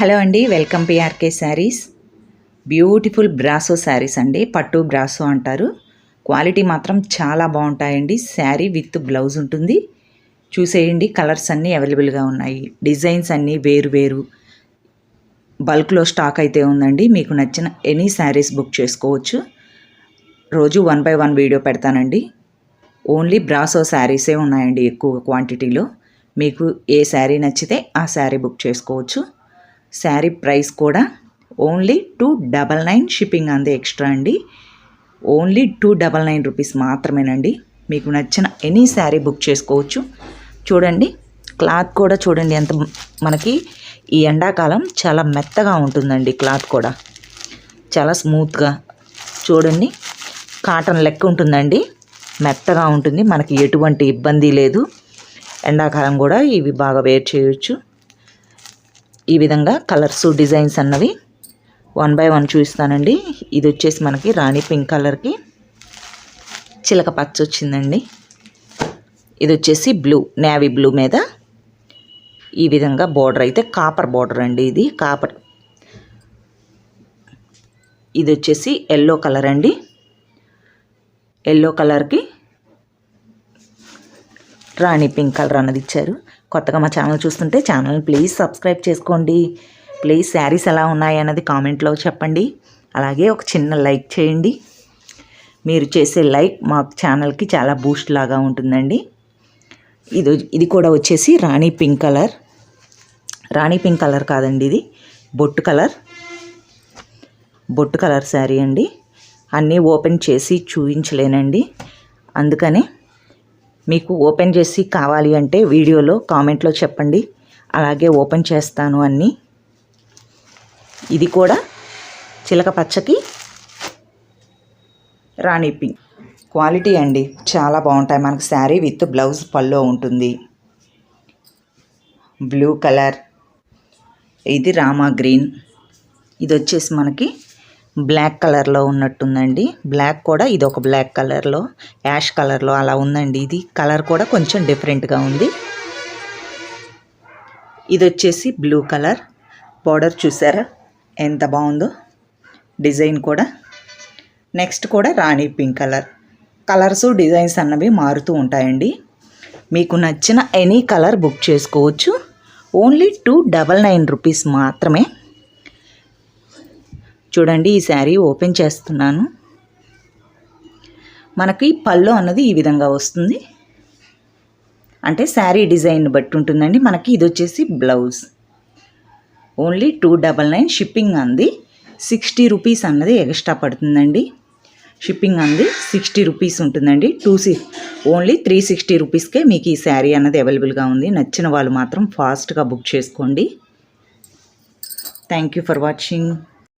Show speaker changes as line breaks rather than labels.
Hello అండి welcome PRK saris. Beautiful brasso saris అండి పట్టు బ్రాసో అంటారు. క్వాలిటీ మాత్రం చాలా బాగుంటాయండి శారీ విత్ బ్లౌజ్ ఉంటుంది. చూసేయండి కలర్స్ అన్నీ అవైలబుల్గా ఉన్నాయి. డిజైన్స్ అన్నీ వేరు వేరు. బల్క్లో స్టాక్ అయితే ఉందండి మీకు నచ్చిన ఎనీ శారీస్ బుక్ చేసుకోవచ్చు. రోజు వన్ బై వన్ వీడియో పెడతానండి. ఓన్లీ బ్రాసో శారీసే ఉన్నాయండి ఎక్కువ క్వాంటిటీలో. మీకు ఏ శారీ నచ్చితే ఆ శారీ బుక్ చేసుకోవచ్చు. శారీ ప్రైస్ కూడా only two double nine shipping అందే ఎక్స్ట్రా అండి. Only two double nine rupees మాత్రమేనండి. మీకు నచ్చిన ఎనీ శారీ బుక్ చేసుకోవచ్చు. చూడండి క్లాత్ కూడా చూడండి ఎంత మనకి ఈ ఎండాకాలం చాలా మెత్తగా ఉంటుందండి క్లాత్ కూడా. చాలా స్మూత్గా. చూడండి కాటన్ లెక్క ఉంటుందండి. మెత్తగా ఉంటుంది మనకి ఎటువంటి ఇబ్బంది లేదు. ఎండాకాలం కూడా ఇవి బాగా వేర్ చేయొచ్చు. ఈ విధంగా కలర్స్ డిజైన్స్ అన్నవి వన్ బై వన్ చూపిస్తానండి. ఇది వచ్చేసి మనకి రాణి పింక్ కలర్కి చిలక పచ్చ వచ్చిందండి. ఇది వచ్చేసి బ్లూ నేవీ బ్లూ మీద ఈ విధంగా బార్డర్ అయితే కాపర్ బోర్డర్ అండి ఇది కాపర్. ఇది వచ్చేసి ఎల్లో కలర్ అండి. ఎల్లో కలర్కి రాణి పింక్ కలర్ అన్నది ఇచ్చారు. కొత్తగా మా ఛానల్ చూస్తుంటే ఛానల్ని ప్లీజ్ సబ్స్క్రైబ్ చేసుకోండి. ప్లీజ్ శారీస్ ఎలా ఉన్నాయి అన్నది కామెంట్లో చెప్పండి. అలాగే ఒక చిన్న లైక్ చేయండి. మీరు చేసే లైక్ మా ఛానల్కి చాలా బూస్ట్ లాగా ఉంటుందండి. ఇది ఇది కూడా వచ్చేసి rani pink colour. Rani pink colour కాదండి ఇది. బొట్టు కలర్. బొట్టు కలర్ శారీ అండి. అన్నీ ఓపెన్ చేసి చూపించలేనండి అందుకని మీకు ఓపెన్ చేసి కావాలి అంటే వీడియోలో కామెంట్లో చెప్పండి. అలాగే ఓపెన్ చేస్తాను అన్నీ. ఇది కూడా చిలక పచ్చకి రాణి పింక్. క్వాలిటీ అండి చాలా బాగుంటాయి. మనకు శారీ విత్ బ్లౌజ్ పల్లో ఉంటుంది. Blue colour. ఇది రామా గ్రీన్. ఇది వచ్చేసి మనకి బ్లాక్ కలర్లో ఉన్నట్టుందండి. బ్లాక్ కూడా ఇది ఒక బ్లాక్ కలర్లో యాష్ కలర్లో అలా ఉందండి. ఇది కలర్ కూడా కొంచెం డిఫరెంట్గా ఉంది. ఇది వచ్చేసి బ్లూ కలర్. బార్డర్ చూసారా? ఎంత బాగుందో డిజైన్ కూడా. నెక్స్ట్ కూడా rani pink colour. Colours designs అన్నవి మారుతూ ఉంటాయండి. మీకు నచ్చిన ఎనీ కలర్ బుక్ చేసుకోవచ్చు. Only two double nine rupees మాత్రమే చూడండి ఈ శారీ ఓపెన్ చేస్తున్నాను. మనకి పళ్ళు అన్నది ఈ విధంగా వస్తుంది. అంటే శారీ డిజైన్ బట్టి ఉంటుందండి. మనకి ఇది వచ్చేసి blouse. Only two double nine shipping అంది. సిక్స్టీ రూపీస్ అన్నది ఎక్స్ట్రా పడుతుందండి. షిప్పింగ్ అంది. సిక్స్టీ రూపీస్ ఉంటుందండి. Two C only three sixty రూపీస్కే మీకు ఈ శారీ అన్నది అవైలబుల్గా ఉంది. నచ్చిన వాళ్ళు మాత్రం ఫాస్ట్గా బుక్ చేసుకోండి. Thank you for watching.